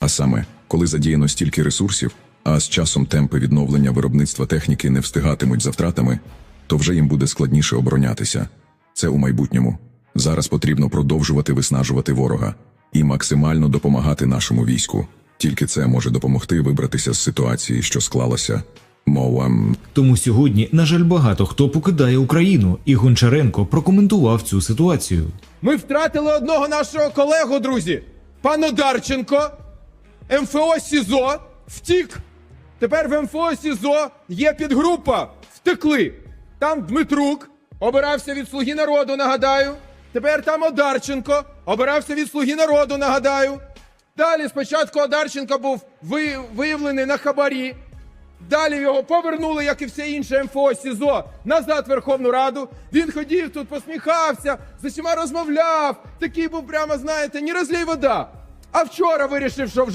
А саме, коли задіяно стільки ресурсів, а з часом темпи відновлення виробництва техніки не встигатимуть за втратами, то вже їм буде складніше оборонятися. Це у майбутньому. Зараз потрібно продовжувати виснажувати ворога і максимально допомагати нашому війську. Тільки це може допомогти вибратися з ситуації, що склалася. Мова Тому сьогодні, на жаль, багато хто покидає Україну, і Гончаренко прокоментував цю ситуацію. Ми втратили одного нашого колегу, друзі. Пан Одарченко, МФО СІЗО, втік. Тепер в МФО СІЗО є підгрупа. Втекли. Там Дмитрук обирався від Слуги народу, нагадаю. Тепер там Одарченко обирався від Слуги народу, нагадаю. Далі спочатку Одарченко був виявлений на хабарі. Далі його повернули, як і все інше МФО СІЗО, назад в Верховну Раду. Він ходив тут, посміхався, з усіма розмовляв. Такий був прямо, знаєте, не розлій вода. А вчора вирішив, що вже.